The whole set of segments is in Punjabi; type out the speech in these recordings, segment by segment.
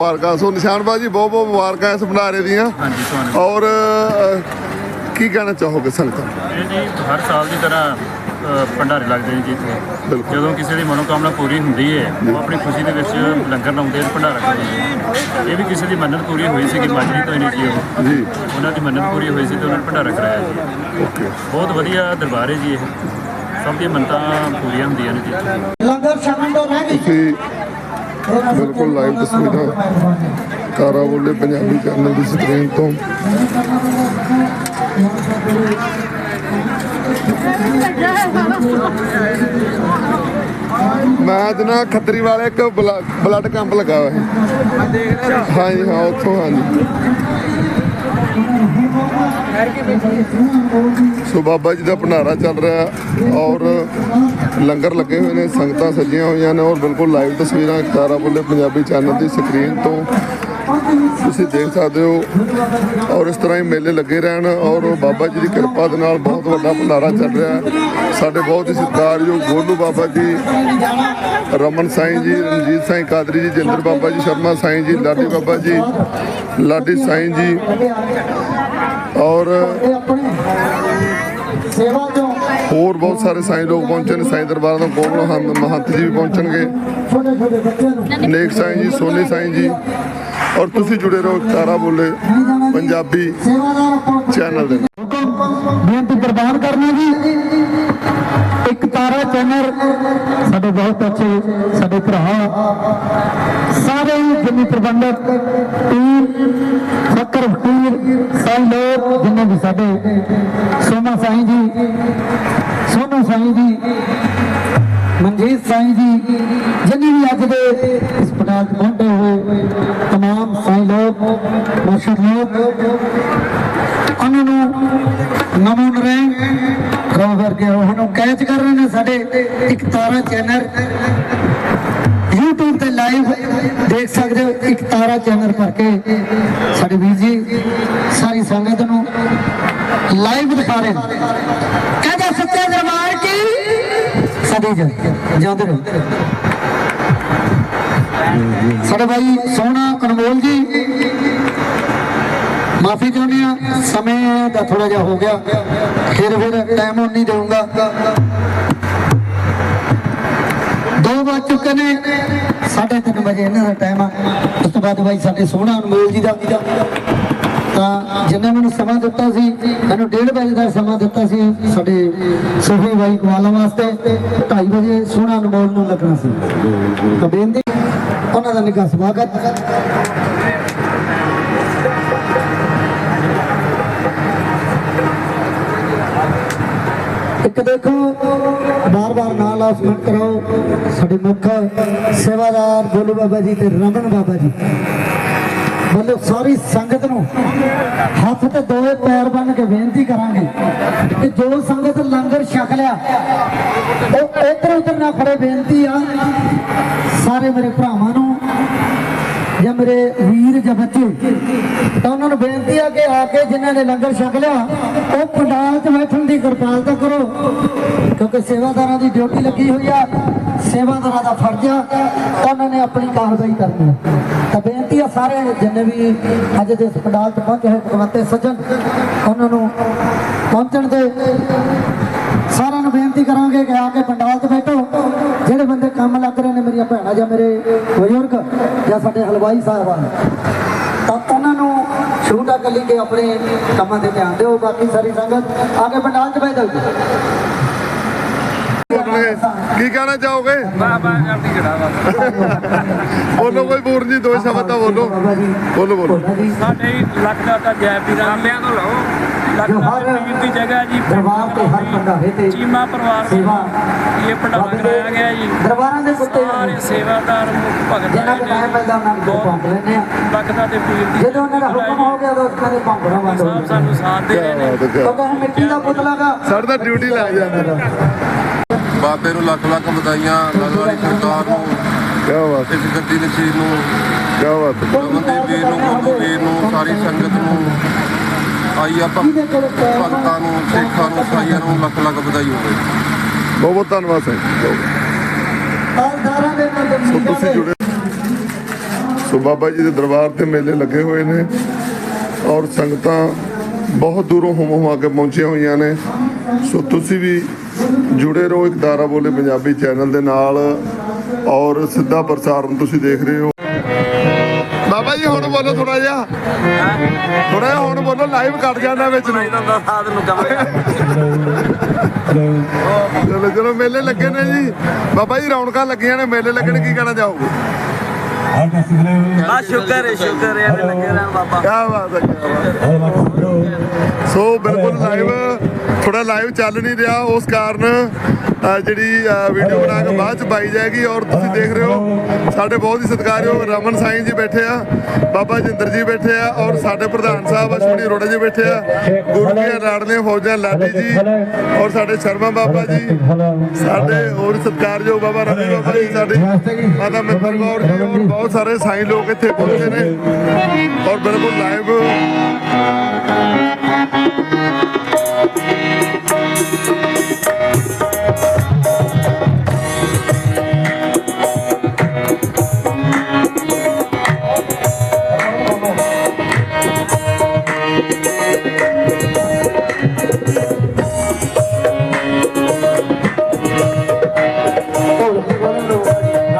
ਮੁਬਾਰਕਾਂ। ਸੋ ਨਿਸ਼ਾਨ ਬਾਜੀ ਬਹੁਤ ਬਹੁਤ ਮੁਬਾਰਕਾਂ ਇਸ ਭੰਡਾਰੇ ਦੀਆਂ। ਹਾਂਜੀ ਤੁਹਾਨੂੰ। ਔਰ ਕੀ ਕਹਿਣਾ ਚਾਹੋਗੇ ਸੰਗਤਾਂ? ਨੂੰ? ਜੀ ਹਰ ਸਾਲ ਦੀ ਤਰ੍ਹਾਂ ਭੰਡਾਰੇ ਲੱਗਦੇ ਨੇ ਜੀ ਇੱਥੇ। ਜਦੋਂ ਕਿਸੇ ਦੀ ਮਨੋਕਾਮਨਾ ਪੂਰੀ ਹੁੰਦੀ ਹੈ ਉਹ ਆਪਣੀ ਖੁਸ਼ੀ ਦੇ ਵਿੱਚ ਲੰਗਰ ਲਾਉਂਦੇ ਤੇ ਭੰਡਾਰਾ ਕਰਦੇ ਨੇ। ਇਹ ਵੀ ਕਿਸੇ ਦੀ ਮੰਨਤ ਪੂਰੀ ਹੋਈ ਸੀ ਕਿ ਮਾਜਰੀ ਤੋਂ ਹੀ ਨਹੀਂ ਜੀ ਉਹ ਜੀ। ਉਹਨਾਂ ਦੀ ਮੰਨਤ ਪੂਰੀ ਹੋਈ ਸੀ ਤੇ ਉਹਨਾਂ ਨੇ ਭੰਡਾਰਾ ਕਰਾਇਆ ਜੀ। ਓਕੇ। ਬਹੁਤ ਵਧੀਆ ਦਰਬਾਰ ਹੈ ਜੀ ਇਹ। ਸਭ ਦੀਆਂ ਮੰਨਤਾਂ ਪੂਰੀਆਂ ਹੁੰਦੀਆਂ ਨੇ ਜੀ ਲੰਗਰ ਛਕਣ ਤੋਂ ਰਹਿ ਗਈ ਬਿਲਕੁਲ ਲਾਈਵ ਤਸਵੀਰਾਂ ਕਾਰਾ ਬੋਲੇ ਪੰਜਾਬੀ ਚੈਨਲ ਦੀ ਸਕਰੀਨ ਤੋਂ। ਮੈਂ ਅੱਜ ਨਾ ਖੱਤਰੀ ਵਾਲੇ ਇੱਕ ਬਲਾ- ਬਲੱਡ ਕੈਂਪ ਲਗਾ ਹੋਇਆ ਹੈ? ਹਾਂਜੀ ਹਾਂ ਉੱਥੋਂ ਹਾਂਜੀ। ਸੋ ਬਾਬਾ ਜੀ ਦਾ ਭੰਡਾਰਾ ਚੱਲ ਰਿਹਾ ਔਰ ਲੰਗਰ ਲੱਗੇ ਹੋਏ ਨੇ, ਸੰਗਤਾਂ ਸੱਜੀਆਂ ਹੋਈਆਂ ਨੇ ਔਰ ਬਿਲਕੁਲ ਲਾਈਵ ਤਸਵੀਰਾਂ ਤਾਰਾ ਬੋਲੇ ਪੰਜਾਬੀ ਚੈਨਲ ਦੀ ਸਕਰੀਨ ਤੋਂ ਤੁਸੀਂ ਦੇਖ ਸਕਦੇ ਹੋ ਔਰ ਇਸ ਤਰ੍ਹਾਂ ਹੀ ਮੇਲੇ ਲੱਗੇ ਰਹਿਣ ਔਰ ਬਾਬਾ ਜੀ ਦੀ ਕਿਰਪਾ ਦੇ ਨਾਲ ਬਹੁਤ ਵੱਡਾ ਭੰਡਾਰਾ ਚੱਲ ਰਿਹਾ ਸਾਡੇ ਬਹੁਤ ਹੀ ਸਤਿਕਾਰਯੋਗ ਗੋਲੂ ਬਾਬਾ ਜੀ, ਰਮਨ ਸਾਈਂ ਜੀ, ਰਣਜੀਤ ਸਾਈਂ ਕਾਦਰੀ ਜੀ, ਜਿੰਦਰ ਬਾਬਾ ਜੀ, ਸ਼ਰਮਾ ਸਾਈਂ ਜੀ, ਲਾਡੀ ਬਾਬਾ ਜੀ, ਲਾਡੀ ਸਾਈਂ ਜੀ ਔਰ ਸੇਵਾ ਤੋਂ ਹੋਰ ਬਹੁਤ ਸਾਰੇ ਸਾਈਂ ਲੋਕ ਪਹੁੰਚੇ ਨੇ ਸਾਈਂ ਦਰਬਾਰਾਂ ਤੋਂ ਹਮ- ਮਹੰਤ ਜੀ ਵੀ ਪਹੁੰਚਣਗੇ। ਨੇਕ ਸਾਈਂ ਜੀ ਸੋਨੀ ਸਾਈਂ ਜੀ। ਔਰ ਤੁਸੀਂ ਜੁੜੇ ਰਹੋ ਤਾਰਾ ਬੋਲੇ ਪੰਜਾਬੀ ਚੈਨਲ ਦੇ ਨਾਲ। ਬੇਨਤੀ ਪ੍ਰਦਾਨ ਕਰਨਾ ਜੀ। ਇੱਕ ਤਾਰਾ ਚੈਨਲ ਸਾਡੇ ਬਹੁਤ ਅੱਛੇ ਸਾਡੇ ਭਰਾ ਸਾਰੇ ਹੀ ਜਿੰਨੇ ਪ੍ਰਬੰਧਕ ਟੀਮ ਫਕਰ ਫਕੀਰ ਸਾਰੇ ਲੋਕ ਜਿੰਨੇ ਵੀ ਸਾਡੇ ਸੋਨਾ ਸਾਈਂ ਜੀ ਸੋਨੂ ਸਾਈਂ ਜੀ ਮਨਜੀਤ ਸਾਈਂ ਜੀ ਜਿੰਨੇ ਵੀ ਅੱਜ ਦੇ ਇਸ ਪਟਾਲ ਤੇ ਪਹੁੰਚੇ ਹੋਏ तमाम ਸਾਈਂ ਲੋਕ ਮੁਰਸ਼ਿਦ ਲੋਕ ਉਹਨਾਂ ਨੂੰ ਨਮੋ ਨਰੈਣ ਰੋ ਕਰਕੇ ਉਹਨੂੰ ਕੈਚ ਕਰ ਰਹੇ ਨੇ ਸਾਡੇ ਇੱਕ ਤਾਰਾ ਚੈਨਲ। YouTube ਤੇ ਲਾਈਵ ਦੇਖ ਸਕਦੇ ਹੋ, ਇੱਕ ਤਾਰਾ ਚੈਨਲ ਕਰਕੇ ਸਾਡੇ ਵੀਰ ਜੀ ਸਾਰੀ ਸੰਗਤ ਨੂੰ ਲਾਈਵ ਦਿਖਾ ਰਹੇ ਨੇ। ਕਹਿੰਦੇ ਸੱਚੇ ਦਰਬਾਰ ਕੀ? ਸਦੀ ਜਨ ਜਾਂਦੇ ਰਹੋ। ਸਾਡੇ ਭਾਈ ਸੋਹਣਾ ਅਨਮੋਲ ਜੀ, ਮਾਫੀ ਚਾਹੁੰਦੇ ਆ ਸਮੇਂ ਦਾ ਥੋੜਾ ਜਿਹਾ ਹੋ ਗਿਆ। ਫਿਰ ਫਿਰ ਟਾਈਮ ਹੁਣ ਨਹੀਂ ਦਊਂਗਾ। ਦੋ ਵੱਜ ਚੁੱਕੇ ਨੇ। ਸਾਢੇ ਤਿੰਨ ਵਜੇ ਇਹਨਾਂ ਦਾ ਟਾਈਮ ਆ। ਉਸ ਤੋਂ ਬਾਅਦ ਭਾਈ ਸਾਡੇ ਸੋਹਣਾ ਅਨਮੋਲ ਜੀ ਦਾ। ਤਾਂ ਜਿੰਨੇ ਮੈਨੂੰ ਸਮਾਂ ਦਿੱਤਾ ਸੀ, ਮੈਨੂੰ 1:30 ਵਜੇ ਦਾ ਸਮਾਂ ਦਿੱਤਾ ਸੀ ਸਾਡੇ ਸੁਖੀ ਬਾਈ ਕਵਾਲਾਂ ਵਾਸਤੇ। 2:30 ਵਜੇ ਸੋਹਣਾ ਅਨਮੋਲ ਨੂੰ ਲੱਗਣਾ ਸੀ। ਤਾਂ ਬੇਨਤੀ, ਉਹਨਾਂ ਦਾ ਨਿੱਘਾ ਸਵਾਗਤ। ਇੱਕ ਦੇਖੋ ਬਾਰ-ਬਾਰ ਨਾਲ ਅਨਾਉਂਸਮੈਂਟ ਕਰਾਓ। ਸਾਡੇ ਮੁੱਖ ਸੇਵਾਦਾਰ ਬੋਲੂ ਬਾਬਾ ਜੀ ਤੇ ਰਮਨ ਬਾਬਾ ਜੀ। ਵੱਲੋਂ ਸਾਰੀ ਸੰਗਤ ਨੂੰ ਹੱਥ ਤੇ ਦੋਏ ਪੈਰ ਬੰਨ ਕੇ ਬੇਨਤੀ ਕਰਾਂਗੇ ਕਿ ਜੋ ਸੰਗਤ ਲੰਗਰ ਛਕ ਲਿਆ, ਉਹ ਇੱਧਰ ਉੱਧਰ ਨਾ ਖੜੇ, ਬੇਨਤੀ ਆ ਸਾਰੇ ਮੇਰੇ ਭਰਾਵਾਂ ਨੂੰ ਜਾਂ ਮੇਰੇ ਵੀਰ ਜਾਂ ਬੱਚੇ, ਤਾਂ ਉਹਨਾਂ ਨੂੰ ਬੇਨਤੀ ਆ ਕਿ ਆ ਕੇ ਜਿਨ੍ਹਾਂ ਨੇ ਲੰਗਰ ਛਕ ਲਿਆ, ਉਹ ਪੰਡਾਲ 'ਚ ਬੈਠਣ ਦੀ ਕਿਰਪਾਲਤਾ ਕਰੋ, ਕਿਉਂਕਿ ਸੇਵਾਦਾਰਾਂ ਦੀ ਡਿਊਟੀ ਲੱਗੀ ਹੋਈ ਆ, ਸੇਵਾਦਾਰਾਂ ਦਾ ਫਰਜ਼ ਆ ਉਹਨਾਂ ਨੇ ਆਪਣੀ ਕਾਰਵਾਈ ਕਰਨੀ ਆ। ਤਾਂ ਬੇਨਤੀ ਆ ਸਾਰੇ ਜਿੰਨੇ ਵੀ ਅੱਜ ਦੇ ਪੰਡਾਲ 'ਚ ਪਹੁੰਚੇ ਹੋਏ ਭਗਵੰਤੇ ਸੱਜਣ, ਉਹਨਾਂ ਨੂੰ ਪਹੁੰਚਣ ਦੇ ਸਾਰਿਆਂ ਨੂੰ ਬੇਨਤੀ ਕਰਾਂਗੇ ਕਿ ਆ ਕੇ ਪੰਡਾਲ 'ਚ ਬੈਠੋ। ਜਿਹੜੇ ਬੰਦੇ ਕੰਮ ਲੱਗ ਰਹੇ ਨੇ, ਮੇਰੀਆਂ ਭੈਣਾਂ ਜਾਂ ਮੇਰੇ ਬਜ਼ੁਰਗ ਜਾਂ ਸਾਡੇ ਹਲਵਾਈ ਸਾਹਿਬਾਨ ਤਾਂ ਉਹਨਾਂ ਨੂੰ ਛੂਟਾ ਕੱਲੀ ਕੇ ਆਪਣੇ ਕੰਮਾਂ ਤੇ ਧਿਆਨ ਦਿਓ। ਬਾਕੀ ਸਾਰੀ ਸੰਗਤ ਆ ਕੇ ਪੰਡਾਲ 'ਚ ਬੈਠ ਬੋਲਣਗੇ। ਕੀ ਕਹਿਣਾ ਚਾਹੋਗੇ? ਬੋਲੋ ਕੋਈ ਬੂਰ ਜੀ ਦੋ ਸ਼ਬਦ ਤਾਂ ਬੋਲੋ। ਬੋਲੋ ਬੋਲੋ। ਸਾਡੇ ਲੱਖ ਦਾ ਤਾਂ ਜੈ ਵੀਰਾਂ ਲਿਆਂ ਤੋਂ ਲਓ। ਲੱਖ ਜੋ ਦਾ ਹਰ ਵੀਰ ਦੀ ਜਗ੍ਹਾ ਜੀ ਦਰਬਾਰ ਤੇ ਹਰ ਭੰਡਾਰੇ ਤੇ ਚੀਮਾ ਪਰਿਵਾਰ ਸੇਵਾ। ਇਹ ਭੰਡਾਰਾ ਕਰਾਇਆ ਗਿਆ ਜੀ। ਦਰਬਾਰਾਂ ਦੇ ਕੁੱਤੇ ਸਾਰੇ ਸੇਵਾਦਾਰ ਮੁੱਖ ਭਗਤ ਜਿਨ੍ਹਾਂ ਦੇ ਟਾਈਮ ਪੈਂਦਾ ਉਹਨਾਂ ਨੂੰ ਪੰਪ ਲੈਂਦੇ ਆ। ਬਖਤਾ ਤੇ ਪੀਰ ਦੀ ਜਦੋਂ ਉਹਨਾਂ ਦਾ ਹੁਕਮ ਹੋ ਗਿਆ ਉਦੋਂ ਉਹਨਾਂ ਦੇ ਪੰਪਣਾ ਬੰਦ ਹੋ ਸਾਹਿਬ ਗਿਆ ਸਾਨੂੰ ਸਾਥ ਦੇ ਰਹੇ ਨੇ। ਕਿਉਂਕਿ ਮਿੱਟੀ ਦਾ ਪੁਤਲਾ ਗਾ। ਸਾਡੇ ਤਾਂ ਡਿਊਟੀ ਲੱਗ ਜਾਂਦੀ ਬਾਬੇ ਨੂੰ ਲੱਖ ਲੱਖ ਵਧਾਈਆਂ ਲਗਵਾਰੀ ਸਰਕਾਰ ਨੂੰ ਕੀ ਬਾਤ ਇਸ ਗੱਦੀ ਨਸੀਬ ਨੂੰ ਕੀ ਬਾਤ ਰਮਨਦੀਪ ਵੀਰ ਨੂੰ ਗੋਲੂ ਵੀਰ ਨੂੰ ਸਾਰੀ ਸੰਗਤ ਨੂੰ ਆਈ ਆਪਾਂ ਭਗਤਾਂ ਨੂੰ ਸਿੱਖਾਂ ਨੂੰ ਸਾਈਆਂ ਨੂੰ ਲੱਖ ਲੱਖ ਵਧਾਈ ਹੋਵੇ। ਬਹੁਤ ਬਹੁਤ ਧੰਨਵਾਦ ਦੇ ਸੋ ਤੁਸੀਂ ਜੁੜੇ ਸੋ ਬਾਬਾ ਜੀ ਦੇ ਦਰਬਾਰ ਤੇ ਮੇਲੇ ਲੱਗੇ ਹੋਏ ਨੇ ਔਰ ਸੰਗਤਾਂ ਬਹੁਤ ਦੂਰੋਂ ਹੁਮ ਹੁਮਾ ਕੇ ਪਹੁੰਚੀਆਂ ਹੋਈਆਂ ਨੇ। ਸੋ ਤੁਸੀਂ ਵੀ ਜੁੜੇ ਰਹੋ ਇੱਕ ਦਾਰਾ ਬੋਲੇ ਪੰਜਾਬੀ ਚੈਨਲ ਦੇ ਨਾਲ ਔਰ ਸਿੱਧਾ ਪ੍ਰਸਾਰਣ ਤੁਸੀਂ ਦੇਖ ਰਹੇ ਹੋ। ਬਾਬਾ ਜੀ ਹੁਣ ਬੋਲੋ ਥੋੜਾ ਜਿਹਾ। ਥੋੜਾ ਜਿਹਾ ਹੁਣ ਬੋਲੋ ਲਾਈਵ ਕੱਟ ਜਾਂਦਾ ਵਿੱਚ ਨੂੰ। ਚਲੋ ਚਲੋ ਮੇਲੇ ਲੱਗੇ ਨੇ ਜੀ। ਬਾਬਾ ਜੀ ਰੌਣਕਾਂ ਲੱਗੀਆਂ ਨੇ ਮੇਲੇ ਲੱਗਣ ਕੀ ਕਹਿਣਾ ਚਾਹੋਗੇ? ਆ ਸ਼ੁਕਰ ਹੈ ਸ਼ੁਕਰ ਹੈ ਲੱਗੇ ਰਹਿਣ ਬਾਬਾ। ਕਿਆ ਬਾਤ ਹੈ ਕਿਆ ਬਾਤ ਹੈ। ਸੋ ਬਿਲਕੁਲ ਲਾਈਵ ਥੋੜਾ ਲਾਈਵ ਚੱਲ ਨਹੀਂ ਰਿਹਾ, ਉਸ ਕਾਰਨ ਜਿਹੜੀ ਵੀਡੀਓ ਬਣਾ ਕੇ ਬਾਅਦ ਚ ਪਾਈ ਜਾਏਗੀ ਔਰ ਤੁਸੀਂ ਦੇਖ ਰਹੇ ਹੋ, ਸਾਡੇ ਬਹੁਤ ਹੀ ਸਤਿਕਾਰਯੋਗ ਰਮਨ ਸਾਈਂ ਜੀ ਬੈਠੇ ਆ, ਬਾਬਾ ਜਿੰਦਰ ਜੀ ਬੈਠੇ ਆ ਔਰ ਸਾਡੇ ਪ੍ਰਧਾਨ ਸਾਹਿਬ ਅਸ਼ਵਨੀ ਅਰੋੜਾ ਜੀ ਬੈਠੇ ਆ, ਗੁਰੂ ਦੀਆਂ ਲਾਡਲੀਆਂ ਫੌਜਾਂ ਲਾਡੀ ਜੀ ਔਰ ਸਾਡੇ ਸ਼ਰਮਾ ਬਾਬਾ ਜੀ, ਸਾਡੇ ਹੋਰ ਸਤਿਕਾਰਯੋਗ ਬਾਬਾ ਰਵੀ ਬਾਬਾ ਜੀ, ਸਾਡੇ ਮਾਤਾ ਮਿੱਤਰ ਕੌਰ ਜੀ ਔਰ ਬਹੁਤ ਸਾਰੇ ਸਾਈਂ ਲੋਕ ਇੱਥੇ ਪਹੁੰਚੇ ਨੇ ਔਰ ਬਿਲਕੁਲ ਲਾਈਵ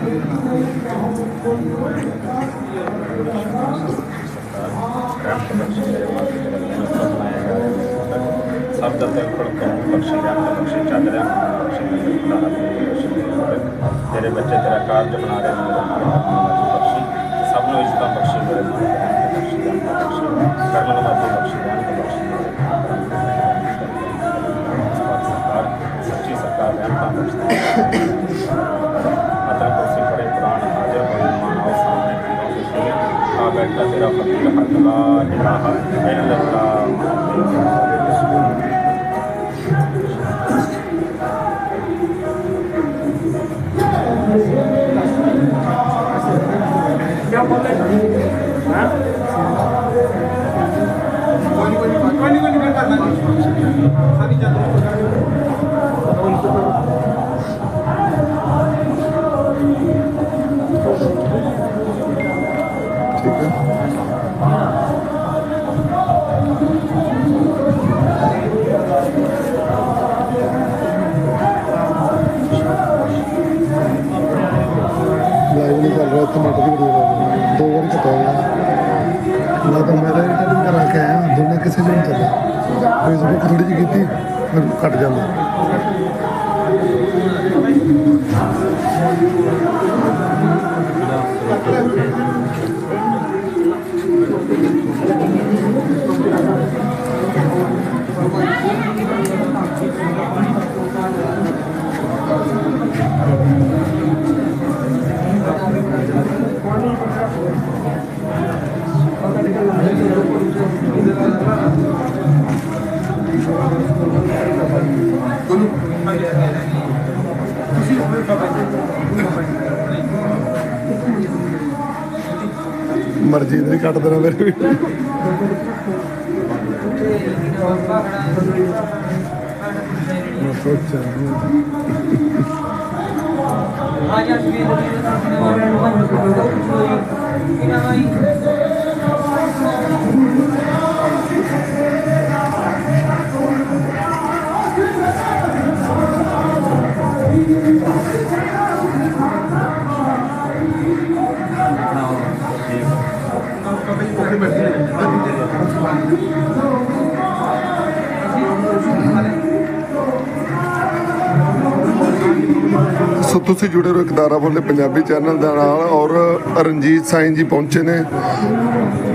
ਸਭ ਦਾ ਤੇ ਖੜਕਾ ਬਖਸ਼ੀ ਰਾਮ ਬਖਸ਼ੀ ਚਾਦਰਾ ਬਖਸ਼ੀ ਤੇਰੇ ਬੱਚੇ ਤੇਰਾ ਕਾਰਜ ਬਣਾ ਰਹੇ ਨੇ ਬਖਸ਼ੀ ਸਭ ਨੂੰ ਇੱਜ਼ਤਾਂ ਬਖਸ਼ੀ ਬਖਸ਼ੀ ਰਾਮ ਕਰਨ ਨੂੰ ਮਾਤੀ ਬਖਸ਼ੀ ਰਾਮ ਬਖਸ਼ੀ ਸਰਕਾਰ ਸੱਚੀ ਸਰਕਾਰ ਰਹਿਮਤਾਂ ਬਖਸ਼ੀ ਸ਼ਰੀਰ ਆ ਬੈਠਾ ਤੇਰਾ ਫਕੀਰ ਹੱਕ ਲਾ ਇਲਾਹਾ ਇਲੱਲਾ ਥੋੜੀ ਜਿਹੀ ਕੀਤੀ ਫਿਰ ਕੱਟ ਜਾਂਦਾ ਮਰਜ਼ੀ ਦੀ ਕੱਟ ਦੇਣਾ ਮੇਰੇ ਵੀ ਮੈਂ ਸੋਚਿਆ ਆ ਜਾ ਸਵੇਰ ਦੇ ਸਾਹਮਣੇ ਵਾਲੇ ਨੂੰ ਕੋਈ ਇਹਨਾਂ ਵਾਈ Thank you. Gracias. ਸੋ ਤੁਸੀਂ ਜੁੜੇ ਰਹੋ ਇਕਦਾਰਾ ਬੋਲੇ ਪੰਜਾਬੀ ਚੈਨਲ ਦੇ ਨਾਲ ਔਰ ਰਣਜੀਤ ਸਾਈਂ ਜੀ ਪਹੁੰਚੇ ਨੇ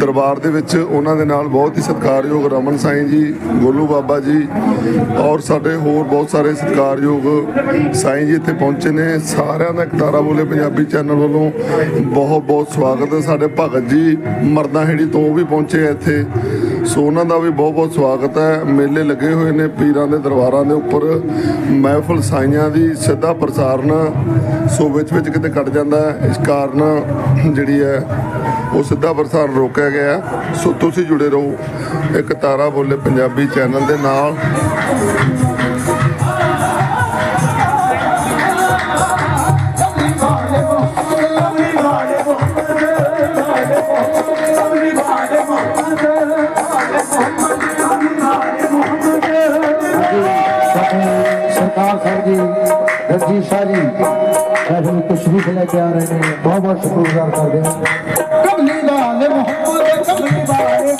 ਦਰਬਾਰ ਦੇ ਵਿੱਚ। ਉਹਨਾਂ ਦੇ ਨਾਲ ਬਹੁਤ ਹੀ ਸਤਿਕਾਰਯੋਗ ਰਮਨ ਸਾਈਂ ਜੀ, ਗੋਲੂ ਬਾਬਾ ਜੀ ਔਰ ਸਾਡੇ ਹੋਰ ਬਹੁਤ ਸਾਰੇ ਸਤਿਕਾਰਯੋਗ ਸਾਈਂ ਜੀ ਇੱਥੇ ਪਹੁੰਚੇ ਨੇ। ਸਾਰਿਆਂ ਦਾ ਇਕਦਾਰਾ ਬੋਲੇ ਪੰਜਾਬੀ ਚੈਨਲ ਵੱਲੋਂ ਬਹੁਤ ਬਹੁਤ ਸਵਾਗਤ ਹੈ। ਸਾਡੇ ਭਗਤ ਜੀ ਮਰਦਾਹੇੜੀ ਤੋਂ ਵੀ ਪਹੁੰਚੇ ਆ ਇੱਥੇ। ਸੋ ਉਹਨਾਂ ਦਾ ਵੀ ਬਹੁਤ ਬਹੁਤ ਸਵਾਗਤ ਹੈ। ਮੇਲੇ ਲੱਗੇ ਹੋਏ ਨੇ ਪੀਰਾਂ ਦੇ ਦਰਬਾਰਾਂ ਦੇ ਉੱਪਰ। ਮਹਿਫਲ ਸਾਈਆਂ ਦੀ ਸਿੱਧਾ ਪ੍ਰਸਾਰਣ ਸੋ ਵਿੱਚ ਵਿੱਚ ਕਿਤੇ ਕੱਟ ਜਾਂਦਾ ਹੈ। ਇਸ ਕਾਰਨ ਜਿਹੜੀ ਹੈ, ਉਹ ਸਿੱਧਾ ਪ੍ਰਸਾਰਣ ਰੋਕਿਆ ਗਿਆ ਸੋ ਤੁਸੀਂ ਜੁੜੇ ਰਹੋ ਇੱਕ ਤਾਰਾ ਬੋਲੇ ਪੰਜਾਬੀ ਚੈਨਲ ਦੇ ਨਾਲ। ਤਸ਼ਰੀਫ ਲੈ ਕੇ ਆ ਰਹੇ ਨੇ। ਬਹੁਤ ਬਹੁਤ ਸ਼ੁਕਰਗੁਜ਼ਾਰ ਕਰਦੇ ਹਾਂ। ਕਮਲੀ ਵਾਲੇ ਮੁਹੰਮਦ ਕਮਲੀ ਵਾਲੇ